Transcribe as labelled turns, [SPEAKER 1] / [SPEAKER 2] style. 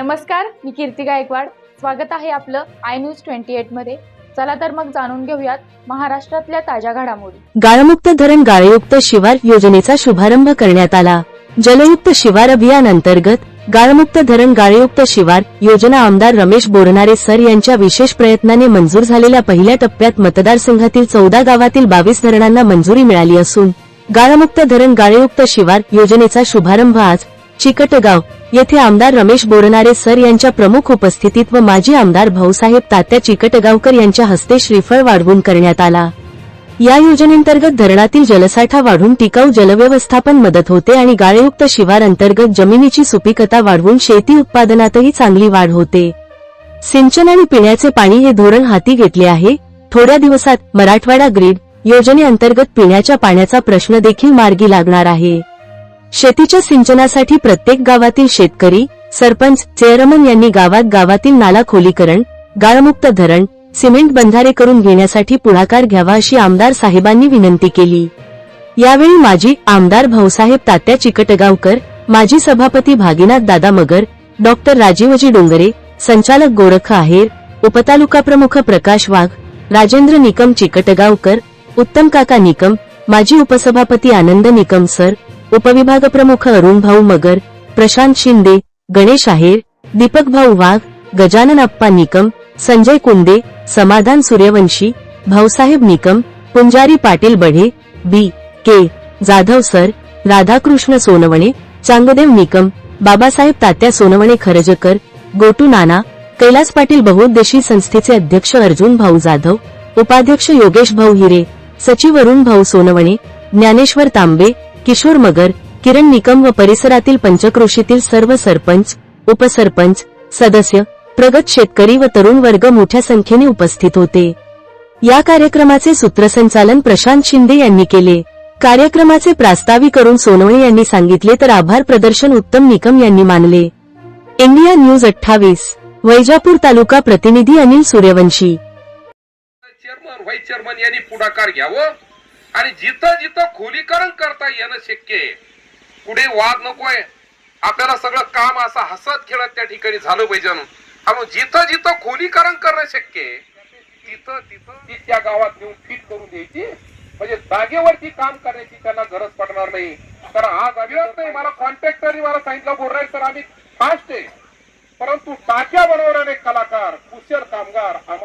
[SPEAKER 1] नमस्कार मी कीर्ती गायकवाड. स्वागत आहे आपलं आय न्यूज ट्वेंटी एटमध्ये. चला तर मग जाणून घेऊयात महाराष्ट्रातल्या ताज्या घडामोडी.
[SPEAKER 2] गाळमुक्त धरण गाळयुक्त शिवार योजनेचा शुभारंभ करण्यात आला. जलयुक्त शिवार अभियान अंतर्गत गाळमुक्त धरण गाळयुक्त शिवार योजना आमदार रमेश बोरणारे सर यांच्या विशेष प्रयत्नाने मंजूर झालेल्या पहिल्या टप्प्यात मतदारसंघातील चौदा गावातील बावीस धरणांना मंजुरी मिळाली असून गाळमुक्त धरण गाळयुक्त शिवार योजनेचा शुभारंभ आज चिकटगाव येथे आमदार रमेश बोरनारे सर यांच्या प्रमुख उपस्थितीत व माजी आमदार भाऊसाहेब तात्या चिकटगावकर यांच्या हस्ते श्रीफळ वाढवून करण्यात आला. या योजनेंतर्गत धरणातील जलसाठा वाढून टिकाऊ जलव्यवस्थापन मदत होते आणि गाळयुक्त शिवार अंतर्गत जमिनीची सुपीकता वाढवून शेती उत्पादनातही चांगली वाढ होते. सिंचन आणि पिण्याचे पाणी हे धोरण हाती घेतले आहे. थोड्या दिवसात मराठवाडा ग्रीड योजनेअंतर्गत पिण्याच्या पाण्याचा प्रश्न देखील मार्गी लागणार आहे. शेतीच्या सिंचनासाठी प्रत्येक गावातील शेतकरी सरपंच चेअरमन यांनी गावात गावातील नाला खोलीकरण गाळमुक्त धरण सिमेंट बंधारे करून घेण्यासाठी पुढाकार घ्यावा अशी आमदार साहेबांनी विनंती केली. यावेळी माजी आमदार भाऊसाहेब तात्या चिकटगावकर माजी सभापती भागीनाथ दादा मगर डॉक्टर राजीवजी डोंगरे संचालक गोरख आहेर उपतालुका प्रमुख प्रकाश वाघ राजेंद्र निकम चिकटगावकर उत्तम काका निकम माजी उपसभापती आनंद निकम सर उपविभाग प्रमुख अरुण भाऊ मगर प्रशांत शिंदे गणेश आहेर दीपक भाऊ वाघ गजानन अप्पा Nikam Sanjay Kunde Samadhan Suryavanshi Bhausaheb Nikam Punjari Patil Badhe B K Jadhav sir Radhakrishna Sonawane Changdev Nikam Babasaheb Tatya Sonawane Kharajkar Gotu Nana Kailas Patil बहुउद्देशी संस्थेचे अध्यक्ष अर्जुन भाऊ जाधव उपाध्यक्ष योगेश भाऊ हिरे सचिव अरुण भाऊ सोनवणे ज्ञानेश्वर तांबे किशोर मगर किरण निकम व परिसरातील पंचक्रोशीतील सर्व सरपंच उपसरपंच सदस्य प्रगत शेतकरी व तरुण वर्ग मोठ्या संख्येने उपस्थित होते. या कार्यक्रमाचे सूत्रसंचालन प्रशांत शिंदे यांनी केले. कार्यक्रमाचे प्रास्ताविक करून सोनवणे यांनी सांगितले तर आभार प्रदर्शन उत्तम निकम यांनी मानले. इंडिया न्यूज अठ्ठावीस वैजापूर तालुका प्रतिनिधी Anil Suryavanshi.
[SPEAKER 3] Chairman vice chairman यांनी पुढाकार घ्यावं. आणि जिथं जिथं खोलीकरण करता येणं शक्य आहे पुढे वाद नकोय आपल्याला सगळं काम असं हसत खेळत त्या ठिकाणी झालं पाहिजे म्हणून. जिथं जिथं खोलीकरण करणं शक्य आहे तिथं तिथं ती त्या गावात नेऊन फिट करून द्यायची. म्हणजे जागेवरती काम करण्याची त्यांना गरज पडणार नाही. तर आज आम्ही नाही मला कॉन्ट्रॅक्टरनी मला सांगितलं बोलणार तर आम्ही फास्ट आहे. परंतु टाक्या बनवणारे कलाकार कुशल कामगार